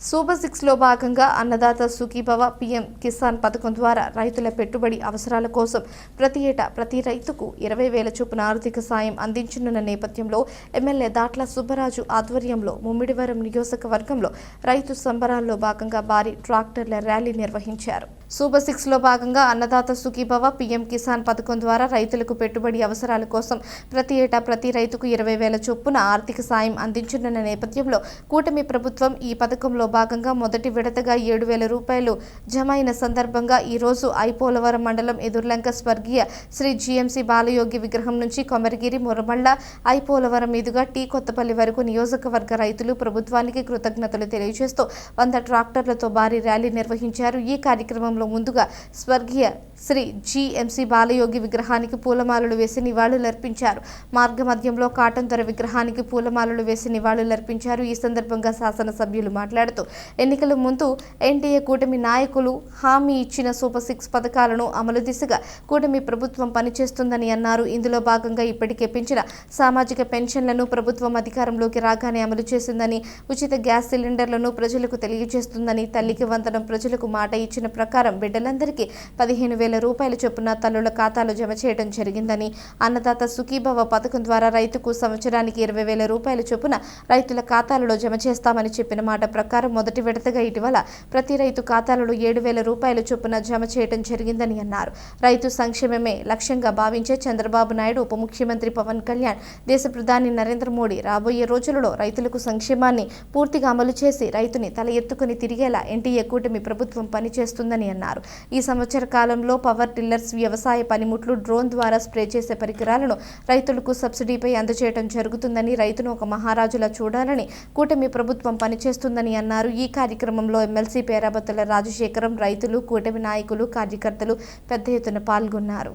Super సిక్స్లో భాగంగా Annadata Sukhibhava PM Kisan పథకం ద్వారా రైతుల పెట్టుబడి అవసరాల కోసం ప్రతి ఏటా ప్రతి రైతుకు ఇరవై వేల చొప్పున ఆర్థిక సాయం అందించనున్న నేపథ్యంలో ఎమ్మెల్యే దాట్ల సుబ్బరాజు ఆధ్వర్యంలో ముమ్మిడివరం నియోజకవర్గంలో రైతు సంబరాల్లో భాగంగా భారీ ట్రాక్టర్ల ర్యాలీ నిర్వహించారు. సూపర్ సిక్స్లో భాగంగా అన్నదాత సుఖీభవ పీఎం కిసాన్ పథకం ద్వారా రైతులకు పెట్టుబడి అవసరాల కోసం ప్రతి ఏటా ప్రతి రైతుకు ఇరవై వేల చొప్పున ఆర్థిక సాయం అందించనున్న నేపథ్యంలో కూటమి ప్రభుత్వం ఈ పథకంలో భాగంగా మొదటి విడతగా ఏడు వేల రూపాయలు జమ అయిన సందర్భంగా ఈరోజు ఐపోలవరం మండలం ఎదుర్లంక స్వర్గీయ శ్రీ జీఎంసీ బాలయోగి విగ్రహం నుంచి కొమరగిరి మురమళ్ళ ఐపోలవరం మీదుగా టీ కొత్తపల్లి వరకు నియోజకవర్గ రైతులు ప్రభుత్వానికి కృతజ్ఞతలు తెలియజేస్తూ వంద ట్రాక్టర్లతో భారీ ర్యాలీ నిర్వహించారు. ఈ కార్యక్రమం కార్యక్రమంలో ముందుగా స్వర్గీయ శ్రీ జీఎంసీ బాలయోగి విగ్రహానికి పూలమాలలు వేసి నివాళులర్పించారు. మార్గమధ్యంలో కాటన్ ధర విగ్రహానికి పూలమాలలు వేసి నివాళులర్పించారు. ఈ సందర్భంగా శాసనసభ్యులు మాట్లాడుతూ ఎన్నికల ముందు ఎన్డీఏ కూటమి నాయకులు హామీ ఇచ్చిన సూపర్ సిక్స్ పథకాలను అమలు దిశగా కూటమి ప్రభుత్వం పనిచేస్తుందని అన్నారు. ఇందులో భాగంగా ఇప్పటికే పెంచిన సామాజిక పెన్షన్లను ప్రభుత్వం అధికారంలోకి రాగానే అమలు చేసిందని ఉచిత గ్యాస్ సిలిండర్లను ప్రజలకు తెలియజేస్తుందని తల్లికి వందనం ప్రజలకు మాట ఇచ్చిన ప్రకారం బిడ్డలందరికీ పదిహేను వేల రూపాయల చొప్పున తల్లుల ఖాతాలో జమ చేయడం జరిగిందని అన్నదాత సుఖీభవ పథకం ద్వారా రైతుకు సంవత్సరానికి ఇరవై వేల రూపాయల చొప్పున రైతుల ఖాతాలలో జమ చేస్తామని చెప్పిన మాట ప్రకారం మొదటి విడతగా ఇటీవల ప్రతి రైతు ఖాతాలలో ఏడు వేల రూపాయల చొప్పున జమ చేయడం జరిగిందని అన్నారు. రైతు సంక్షేమమే లక్ష్యంగా భావించే చంద్రబాబు నాయుడు ఉప ముఖ్యమంత్రి పవన్ కళ్యాణ్ దేశ ప్రధాని నరేంద్ర మోడీ రాబోయే రోజులలో రైతులకు సంక్షేమాన్ని పూర్తిగా అమలు చేసి రైతుని తల ఎత్తుకుని తిరిగేలా ఎన్టీఏ కూటమి ప్రభుత్వం పనిచేస్తుందని అన్నారు. ఈ సంవత్సర కాలంలో పవర్ టిల్లర్స్ వ్యవసాయ పనిముట్లు డ్రోన్ ద్వారా స్ప్రే చేసే పరికరాలను రైతులకు సబ్సిడీపై అందజేయడం జరుగుతుందని రైతును ఒక మహారాజులా చూడాలని కూటమి ప్రభుత్వం పనిచేస్తుందని అన్నారు. ఈ కార్యక్రమంలో ఎమ్మెల్సీ పేరాబత్తుల రాజశేఖరం రైతులు కూటమి నాయకులు కార్యకర్తలు పెద్ద ఎత్తున పాల్గొన్నారు.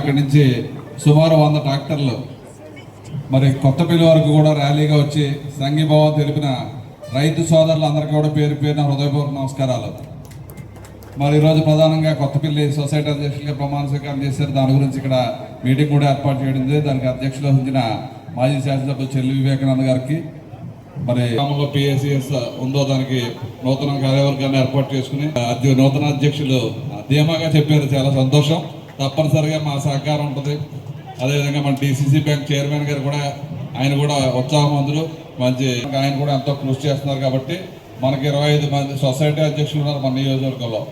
అక్కడి నుంచి సుమారు వంద ట్రాక్టర్లు మరి కొత్తపల్లి వరకు కూడా ర్యాలీగా వచ్చి సంఘీభావం తెలిపిన రైతు సోదరులందరికీ కూడా పేరు పేరున హృదయపూర్వక నమస్కారాలు. మరి ఈరోజు ప్రధానంగా కొత్తపల్లి సొసైటీ అధ్యక్షులుగా ప్రమాణ స్వీకారం చేశారు. దాని గురించి ఇక్కడ మీటింగ్ కూడా ఏర్పాటు చేయడం దానికి అధ్యక్షులు వహించిన మాజీ శాసనసభ్యులు చెల్లి వివేకానంద గారికి మరి గ్రామంలో పిఎస్సిఎస్ ఉందో దానికి నూతన కార్యవర్గాన్ని ఏర్పాటు చేసుకుని నూతన అధ్యక్షులు ధీమాగా చెప్పారు. చాలా సంతోషం. తప్పనిసరిగా మా సహకారం ఉంటుంది. అదేవిధంగా మన డిసిసి బ్యాంక్ చైర్మన్ గారు కూడా ఆయన కూడా ఉత్సాహవంతులు మంచి ఆయన కూడా ఎంతో కృషి చేస్తున్నారు కాబట్టి మనకి ఇరవై ఐదు మంది సొసైటీ అధ్యక్షులు ఉన్నారు మన నియోజకవర్గంలో.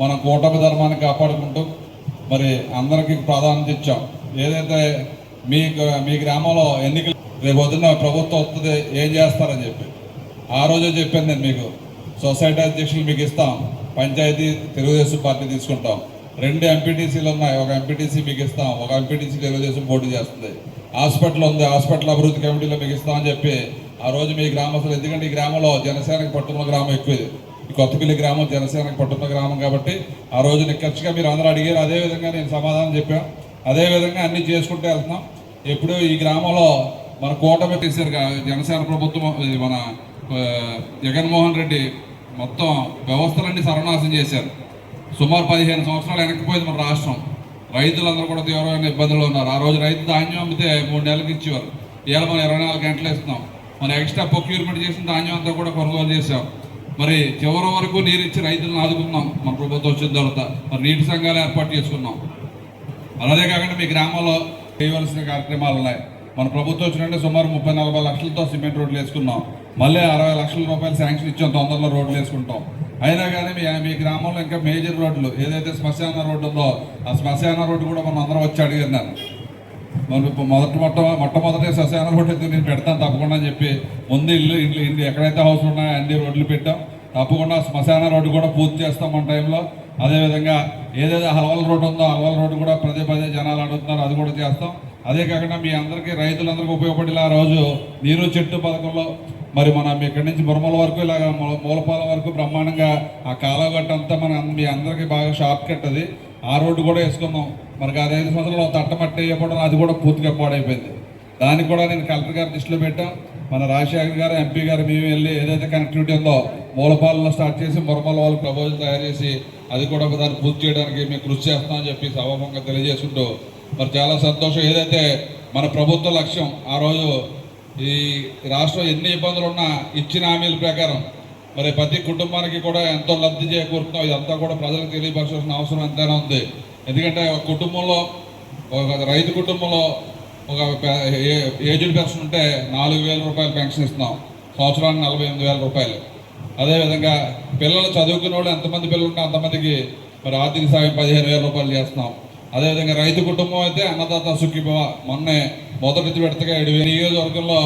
మనం కూటమి ధర్మాన్ని కాపాడుకుంటూ మరి అందరికీ ప్రాధాన్యత ఇచ్చాం. ఏదైతే మీ మీ గ్రామంలో ఎన్నికలు రేపు వదిన ప్రభుత్వం వస్తుంది ఏం చేస్తారని చెప్పి. ఆ రోజే చెప్పాను నేను మీకు. సొసైటీ అధ్యక్షులు మీకు ఇస్తాం. పంచాయతీ తెలుగుదేశం పార్టీ తీసుకుంటాం. రెండు ఎంపీటీసీలు ఉన్నాయి. ఒక ఎంపీటీసీ మీకు ఇస్తాం. ఒక ఎంపీటీసీ తెలుగుదేశం పోటీ చేస్తుంది. హాస్పిటల్ ఉంది. హాస్పిటల్ అభివృద్ధి కమిటీలో మీకు ఇస్తామని చెప్పి ఆ రోజు మీ గ్రామస్తులు ఎందుకంటే ఈ గ్రామంలో జనసేనకు పట్టుకున్న గ్రామం ఎక్కువది ఈ కొత్తపల్లి గ్రామం జనసేనకు పట్టున్న గ్రామం కాబట్టి ఆ రోజు నిక్కచ్చిగా మీరు అందరూ అడిగారు. అదే విధంగా నేను సమాధానం చెప్పాను అదే విధంగా అన్ని చేసుకుంటూ వెళ్తున్నాం. ఎప్పుడు ఈ గ్రామంలో మన కూటమి తీశారు జనసేన ప్రభుత్వం మన జగన్మోహన్ రెడ్డి మొత్తం వ్యవస్థలన్నీ సర్వనాశం చేశారు. సుమారు పదిహేను సంవత్సరాలు వెనక్కిపోయింది మన రాష్ట్రం. రైతులందరూ కూడా తీవ్రమైన ఇబ్బందులు ఉన్నారు. ఆ రోజు రైతు ధాన్యం అమ్మితే మూడు నెలలకు ఇచ్చేవారు. ఇవాళ మనం ఇరవై నాలుగు గంటలు ఇస్తున్నాం మనం ఎక్స్ట్రా ప్రొక్యూర్మెంట్ చేసిన ధాన్యం అంతా కూడా కొనుగోలు చేసాం మరి చివరి వరకు నీరు ఇచ్చి రైతులను ఆదుకున్నాం. మన ప్రభుత్వం వచ్చిన తర్వాత మరి నీటి సంఘాలు ఏర్పాటు చేసుకున్నాం. అలాగే కాకుండా మీ గ్రామంలో చేయవలసిన కార్యక్రమాలు ఉన్నాయి. మన ప్రభుత్వం వచ్చినట్టే సుమారు ముప్పై నలభై లక్షలతో సిమెంట్ రోడ్లు వేసుకున్నాం. మళ్ళీ అరవై లక్షల రూపాయలు శాంక్షన్ ఇచ్చాం తొందరలో రోడ్లు వేసుకుంటాం. అయినా కానీ మీ మీ గ్రామంలో ఇంకా మేజర్ రోడ్లు ఏదైతే శ్మశాన రోడ్డు ఉందో ఆ శ్మశాన రోడ్డు కూడా మనం అందరం వచ్చి అడిగారు మనం ఇప్పుడు మొదటి మొట్ట మొట్టమొదటి శ్మశాన రోడ్డు అయితే నేను పెడతాను తప్పకుండా అని చెప్పి ముందు ఇల్లు ఇల్లు ఇల్లు ఎక్కడైతే హౌస్ ఉన్నాయో అన్ని రోడ్లు పెట్టాం. తప్పకుండా శ్మశాన రోడ్డు కూడా పూర్తి చేస్తాం మన టైంలో. అదేవిధంగా ఏదైతే హల్వల్ రోడ్డు ఉందో హల్వల్ రోడ్డు కూడా పదే పదే జనాలు అడుగుతున్నారు అది కూడా చేస్తాం. అదే కాకుండా మీ అందరికీ రైతులందరికీ ఉపయోగపడేలా ఆ రోజు నీరు చెట్టు పథకంలో మరి మనం ఇక్కడి నుంచి మురమల వరకు ఇలాగ మూలపాల వరకు బ్రహ్మాండంగా ఆ కాలువ గట్ట అంతా మన మీ అందరికీ బాగా షార్ట్ కట్ అది ఆ రోడ్డు కూడా వేసుకున్నాం మనకి అది ఐదు సంవత్సరాలు తట్టమట్టి వేయకపోవడం అది కూడా పూర్తిగా పాడైపోయింది. దానికి కూడా నేను కలెక్టర్ గారి దృష్టిలో పెట్టాం. మన రాజశేఖర్ గారు ఎంపీ గారు మేము వెళ్ళి ఏదైతే కనెక్టివిటీ ఉందో మూలపాలలో స్టార్ట్ చేసి మురమల వాళ్ళకి ప్రపోజల్ తయారు చేసి అది కూడా దాన్ని పూర్తి చేయడానికి మేము కృషి చేస్తామని చెప్పి సభాముఖంగా తెలియజేసుకుంటూ మరి చాలా సంతోషం. ఏదైతే మన ప్రభుత్వ లక్ష్యం ఆ రోజు ఈ రాష్ట్రం ఎన్ని ఇబ్బందులు ఉన్నా ఇచ్చిన హామీల ప్రకారం మరి ప్రతి కుటుంబానికి కూడా ఎంతో లబ్ధి చేకూరుతున్నాం. ఇదంతా కూడా ప్రజలకు తెలియపరచాల్సిన అవసరం ఎంతైనా ఉంది. ఎందుకంటే ఒక కుటుంబంలో ఒక రైతు కుటుంబంలో ఒక ఏ- ఏజ్డ్ పర్సన్ ఉంటే నాలుగు వేల రూపాయలు పెన్షన్ ఇస్తున్నాం. సంవత్సరానికి నలభై ఎనిమిది వేల రూపాయలు. అదేవిధంగా పిల్లలు చదువుకునే వాళ్ళు ఎంతమంది పిల్లలు ఉంటే అంతమందికి మరి ఆర్థిక సాయం పదిహేను వేల రూపాయలు చేస్తున్నాం. అదేవిధంగా రైతు కుటుంబం అయితే అన్నదాత సుఖీభవ. మొన్నే మొదటి విడతగా ఏడు వేల నియోజకవర్గంలో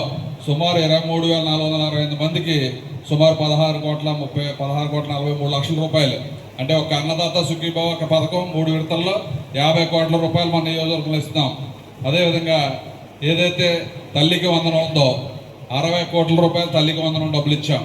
సుమారు ఇరవై మూడు వేల నాలుగు వందల అరవై ఎనిమిది మందికి సుమారు పదహారు కోట్ల ముప్పై పదహారు కోట్ల నలభై మూడు లక్షల రూపాయలు. అంటే ఒక అన్నదాత సుఖీభవ ఒక పథకం మూడు విడతల్లో యాభై కోట్ల రూపాయలు మన నియోజకవర్గంలో ఇస్తున్నాం. అదేవిధంగా ఏదైతే తల్లికి వందనం ఉందో అరవై కోట్ల రూపాయలు తల్లికి వందనం డబ్బులు ఇచ్చాం.